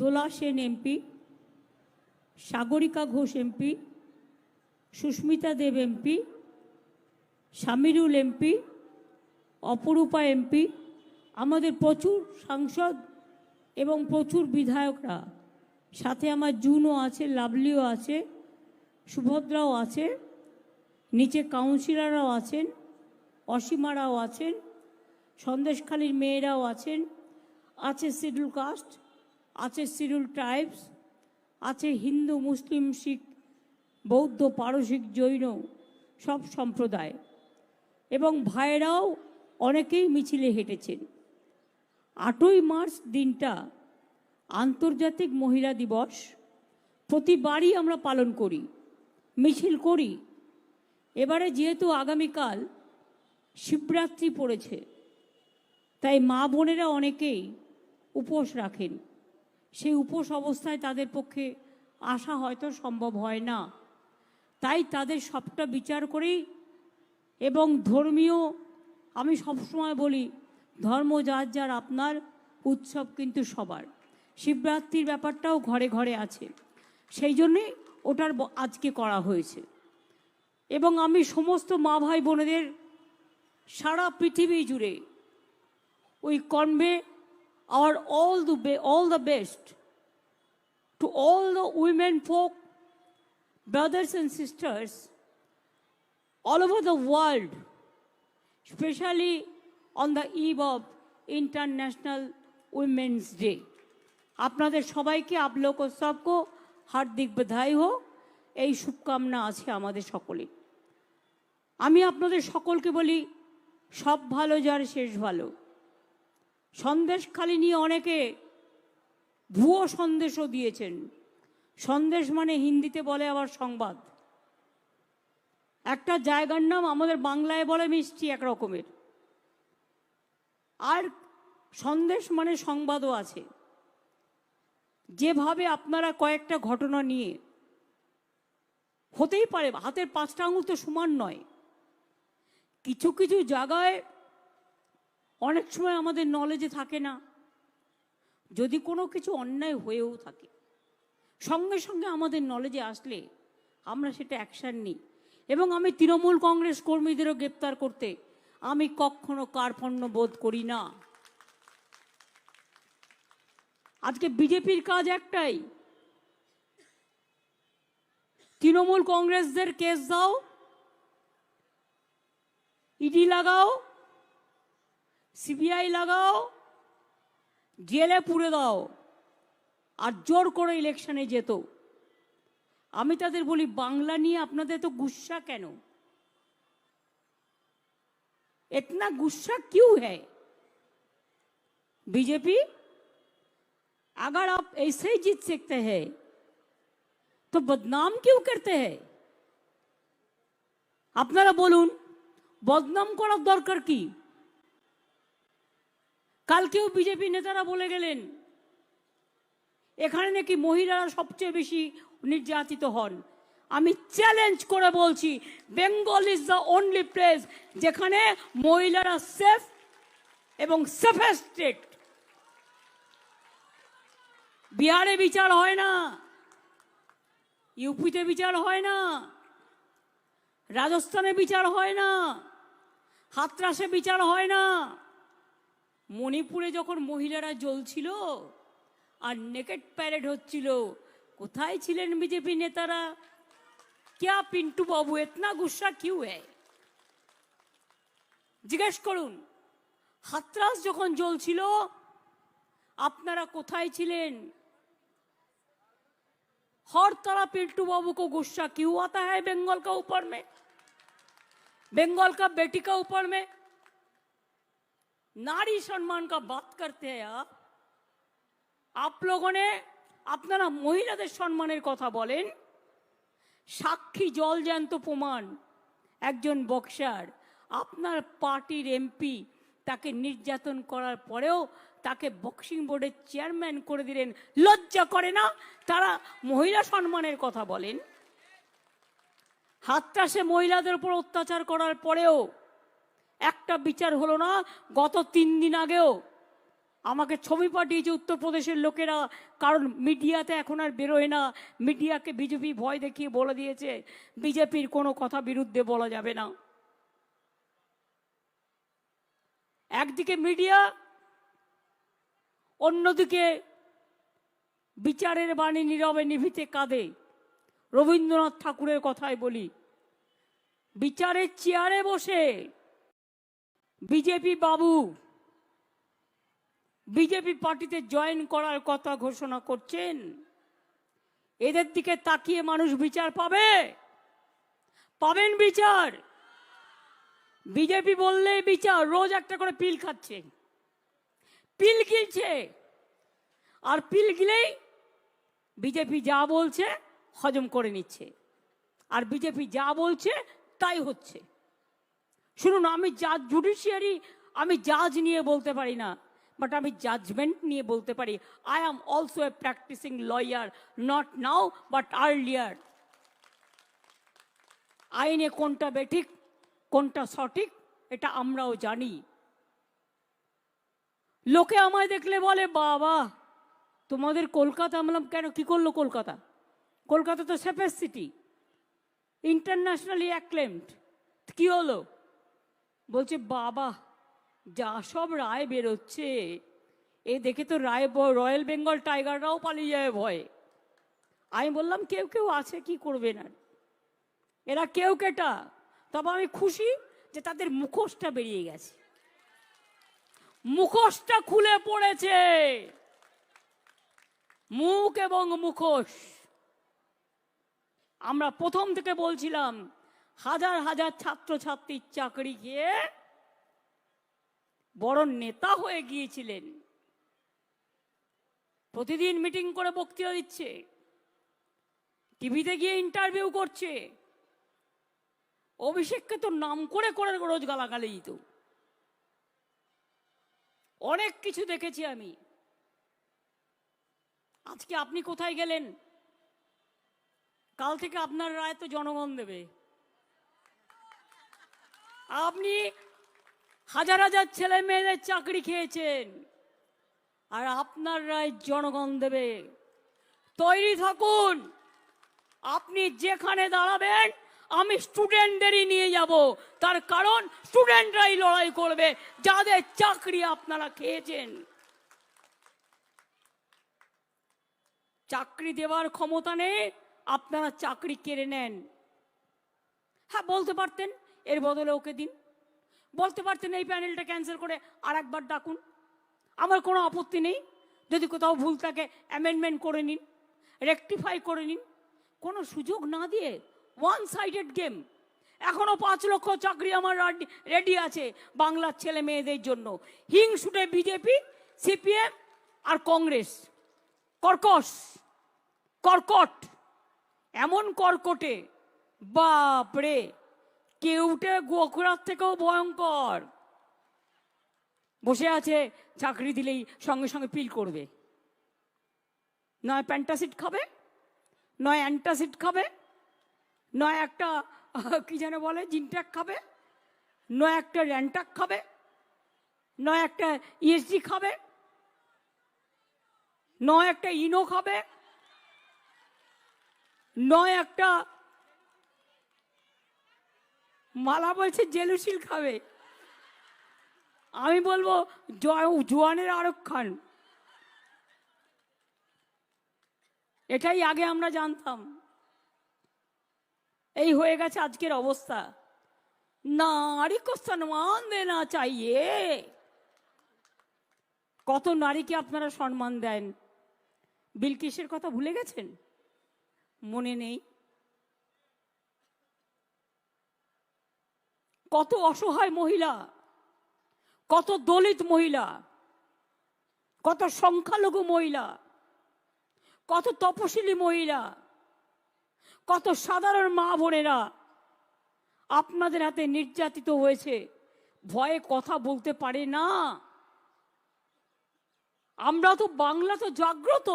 Dola Sen MP, Sagarika Ghosh MP, Sushmita Dev MP, Samirul MP, Aparupa MP, আমাদের প্রচুর সাংসদ এবং প্রচুর বিধায়করা। সাথে আমার জুনও আছে, লাভলিও আছে, সুভদ্রাও আছে, নিচে কাউন্সিলররাও আছেন, অসীমারাও আছেন, সন্দেশখালীর মেয়েরাও আছেন, আছে শিডিউল কাস্ট আছে শিডিউল ট্রাইবস, আছে হিন্দু, মুসলিম, শিখ, বৌদ্ধ, পারসিক, জৈন, সব সম্প্রদায়। এবং ভাইয়েরাও অনেকেই মিছিলে হেঁটেছেন। আটই মার্চ দিনটা আন্তর্জাতিক মহিলা দিবস। প্রতিবারই আমরা পালন করি, মিছিল করি। এবারে যেহেতু আগামীকাল শিবরাত্রি পড়েছে, তাই মা বোনেরা অনেকেই উপোস রাখেন। সেই উপোস অবস্থায় তাদের পক্ষে আসা হয়তো সম্ভব হয় না। তাই তাদের সবটা বিচার করেই এবং ধর্মীয়, আমি সবসময় বলি, ধর্ম যার যার আপনার উৎসব কিন্তু সবার। শিবরাত্রির ব্যাপারটাও ঘরে ঘরে আছে। সেই জন্যে ওটার আজকে করা হয়েছে। এবং আমি সমস্ত মা ভাই বোনেদের সারা পৃথিবী জুড়ে ওই convey our all the be- all the best to all the women folk, brothers and sisters all over the world, especially on the eve of International Women's Day. আপনাদের সবাইকে আপ লোক সবকো হার্দিক বধাই হোক এই শুভকামনা আছে আমাদের সকলে আমি আপনাদের সকলকে বলি সব ভালো যার শেষ ভালো সন্দেশখালি নিয়ে অনেকে ভুয়ো সন্দেশও দিয়েছেন। সন্দেশ মানে হিন্দিতে বলে আবার সংবাদ। একটা জায়গার নাম আমাদের বাংলায় বলে মিষ্টি এক রকমের। আর সন্দেশ মানে সংবাদও আছে। যেভাবে আপনারা কয়েকটা ঘটনা নিয়ে, হতেই পারে, হাতের পাঁচটা আঙুল তো সমান নয়। কিছু কিছু জায়গায় অনেক সময় আমাদের নলেজে থাকে না। যদি কোনো কিছু অন্যায় হয়েও থাকে, সঙ্গে সঙ্গে আমাদের নলেজে আসলে আমরা সেটা অ্যাকশান নিই। এবং আমি তৃণমূল কংগ্রেস কর্মীদেরও গ্রেপ্তার করতে আমি কখনো কার্পণ্য বোধ করি না। আজকে বিজেপির কাজ একটাই, তৃণমূল কংগ্রেসদের কেস দাও ইডি লাগাও सीबीआई लगाओ, जेले पुरे दाओ, और ज़ोर को इलेक्शन जेत तो। हमें बांगला नहीं, अपना तो गुस्सा क्यों इतना गुस्सा क्यों है? बीजेपी, अगर आप ऐसे ही जीत सकते हैं तो बदनाम क्यों करते हैं? अपनारा बोलून, बदनाम कर दरकार की? কালকেও বিজেপি নেতারা বলে গেলেন, এখানে নাকি মহিলারা সবচেয়ে বেশি নির্যাতিত হন। আমি চ্যালেঞ্জ করে বলছি Bengal is the only place যেখানে মহিলারা সেফ এবং সেফেস্ট স্টেট বিহারে বিচার হয় না, ইউপিতে বিচার হয় না, রাজস্থানে বিচার হয় না, হাতরাসে বিচার হয় না। মণিপুরে যখন মহিলারা জ্বলছিল আর নেকেট প্যারেড হচ্ছিল কোথায় ছিলেন বিজেপি নেতারা ক্যা পিন্টু বাবু এতনা গুসা কিউ হ্যায় জিজ্ঞেস করুন হাতরাস যখন জ্বলছিল আপনারা কোথায় ছিলেন हर तरह पिंटू बाबू को गुस्सा क्यों आता है बंगाल का ऊपर में बंगाल का बेटी का ऊपर में नारी सम्मान का बात करते हैं आप आप लोगों ने আপনারা মহিলাদের সম্মানের কথা বলেন সাক্ষী জল জ্যান্ত প্রমাণ একজন বক্সার আপনার পার্টির এমপি তাকে নির্যাতন করার পরেও তাকে বক্সিং বোর্ডের চেয়ারম্যান করে দিলেন লজ্জা করে না তারা মহিলা সম্মানের কথা বলেন হাতটাসে মহিলাদের উপর অত্যাচার করার পরেও একটা বিচার হলো না, গত তিন দিন আগেও আমাকে ছবি পাঠিয়েছে উত্তরপ্রদেশের লোকেরা, কারণ মিডিয়াতে এখন আর বেরোয় না। মিডিয়াকে বিজেপি ভয় দেখিয়ে বলে দিয়েছে, বিজেপির কোনো কথা বিরুদ্ধে বলা যাবে না। একদিকে মিডিয়া, অন্যদিকে বিচারের বাণী নীরবে নিভিতে কাঁদে। রবীন্দ্রনাথ ঠাকুরের কথাই বলি, বিচারের চেয়ারে বসে বিজেপি বাবু, বিজেপি পার্টিতে জয়েন করার কথা ঘোষণা করছেন। এদের দিকে তাকিয়ে মানুষ বিচার পাবে? পাবেন বিচার? বিজেপি বললেই বিচার, রোজ একটা করে পিল খাচ্ছে। পিল গিলছে। আর পিল গিলেই বিজেপি যা বলছে হজম করে নিচ্ছে। আর বিজেপি যা বলছে তাই হচ্ছে। শুনুন, আমি জাজ জুডিশিয়ারি আমি জাজ নিয়ে বলতে পারি না বাট আমি জাজমেন্ট নিয়ে বলতে পারি। I am also a practising lawyer not now but earlier আইনে কোনটা বেঠিক, কোনটা সঠিক, এটা আমরাও জানি। লোকে আমায় দেখলে বলে, বাবা, তোমাদের কলকাতা আমি বললাম কেন? কি করল কলকাতা? কলকাতা তো সেফেস সিটি ইন্টারন্যাশনালি অ্যাক্লেমড কি হলো? বলছে, বাবা, যা সব রায় বেরোচ্ছে, এ দেখে তো রায় রয়্যাল বেঙ্গল টাইগাররাও পালিয়ে যায় ভয়ে। আমি বললাম, কেউ কেউ আছে, কি করবে না এরা কেউ কেটা? তবে আমি খুশি যে তাদের মুখোশটা বেরিয়ে গেছে। মুখোশটা খুলে পড়েছে। মুখ এবং মুখোশ। আমরা প্রথম থেকে বলছিলাম হাজার হাজার ছাত্রছাত্রীর চাকরি গিয়ে বড় নেতা হয়ে গিয়েছিলেন। প্রতিদিন মিটিং করে বক্তৃতা দিচ্ছে, টিভিতে গিয়ে ইন্টারভিউ করছে। অভিষেককে তো নাম করে করে রোজ গালাগালি দিত। অনেক কিছু দেখেছি আমি। আজকে আপনি কোথায় গেলেন? কাল থেকে আপনার রায় তো জনগণ দেবে। আপনি হাজার হাজার ছেলে মেয়েদের চাকরি খেয়েছেন, আর আপনার রায় জনগণ দেবে। তৈরি থাকুন, আপনি যেখানে দাঁড়াবেন, আমি স্টুডেন্টদেরই নিয়ে যাব। তার কারণ স্টুডেন্টরাই লড়াই করবে, যাদের চাকরি আপনারা খেয়েছেন। চাকরি দেওয়ার ক্ষমতা নেই, আপনারা চাকরি কেড়ে নেন। হ্যাঁ বলতে পারতেন? এর বদলে ওকে দিন। বলতে পারতেন এই প্যানেলটা ক্যান্সেল করে আর একবার ডাকুন। আমার কোনো আপত্তি নেই। যদি কোথাও ভুল থাকে অ্যামেন্ডমেন্ট করে নিন রেকটিফাই করে নিন। কোনো সুযোগ না দিয়ে ওয়ান সাইডেড গেম এখনও পাঁচ লক্ষ চাকরি আমার রেডি আছে বাংলার ছেলে মেয়েদের জন্য। হিংসুটে বিজেপি সিপিএম আর কংগ্রেস। কর্কশ। কর্কট। এমন কর্কটে। বাপরে। কেউটে গোখরার থেকেও ভয়ঙ্কর। বসে আছে, চাকরি দিলেই সঙ্গে সঙ্গে পিল করবে। নয় প্যান্টাসিড খাবে, নয় অ্যান্টাসিড খাবে, নয় একটা, কি যেন বলে জিনট্যাক খাবে, নয় একটা র্যান্টাক খাবে, নয় একটা ইএসজি খাবে, নয় একটা ইনো খাবে, নয় একটা মালা বলছে জেলুসিল খাবে। আমি বলব, জয়, জোয়ানের আরক খান। এটাই আগে আমরা জানতাম। এই হয়ে গেছে আজকের অবস্থা। নারী কো সম্মান দেনা চাইয়ে। কত নারীকে আপনারা সম্মান দেন? বিলকিসের কথা ভুলে গেছেন? মনে নেই। কত অসহায় মহিলা, কত দলিত মহিলা, কত সংখ্যালঘু মহিলা, কত তপশিলি মহিলা, কত সাধারণ মা বোনেরা আপনাদের হাতে নির্যাতিত হয়েছে, ভয়ে কথা বলতে পারে না। আমরা তো বাংলা তো জাগ্রত।